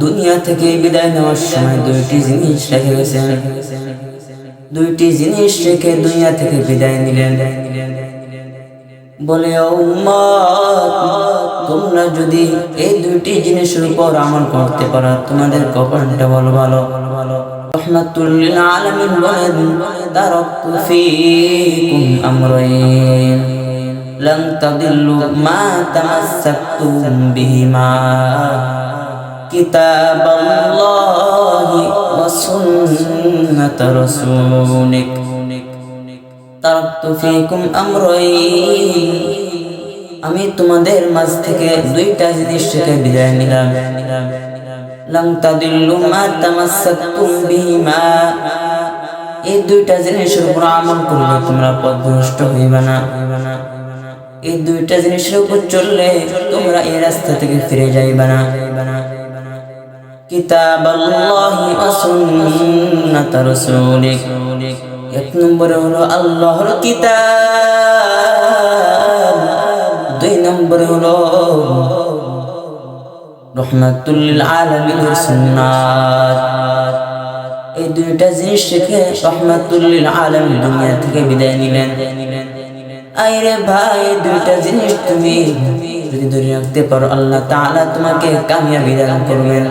দুনিয়া থেকে বিদায় নেওয়ার সময় দুইটি জিনিস রেখে গেছেন। দুইটি জিনিস রেখে দুনিয়া থেকে বিদায় নিলেন। বলে তোমরা যদি এই দুইটি জিনিসের উপর আমল করতে পারো, তোমাদের কপালটা বলো ভালো রহমাতুল্লিল আলামিন বলেন ফীকুম আমরাইন। لن تضلوا ما تمسكتم بهما كتاب الله وسنة رسولك تركت فيكم أمرين আমি তোমাদের মাঝ থেকে দুইটা জিনিস থেকে বিদায় নিলাম লাম তাদিল্লু মা তামাসসাকতুম বিহিমা এই দুইটা জিনিসের উপর আমল করলে তোমরা পথভ্রষ্ট হইবে না এই দুইটা জিনিসের উপর চললে তোমরা এই রাস্তা থেকে ফিরে যাইবে না। কিতাব আল্লাহি ওয়া সুন্নাত রাসূলিক। এক নম্বরে হলো আল্লাহর কিতাব। দুই নম্বরে হলো রহমাতুল্লিল আলামিনের সুন্নাত। এই দুইটা জিনিস রেখে রহমাতুল্লিল আলামিন দুনিয়া থেকে বিদায় নিলেন। আইরে ভাই, দুইটা জিনিস তুমি যদি ধরে রাখতে পারো, আল্লাহ তাআলা তোমাকে কামিয়াবি দান করবেন।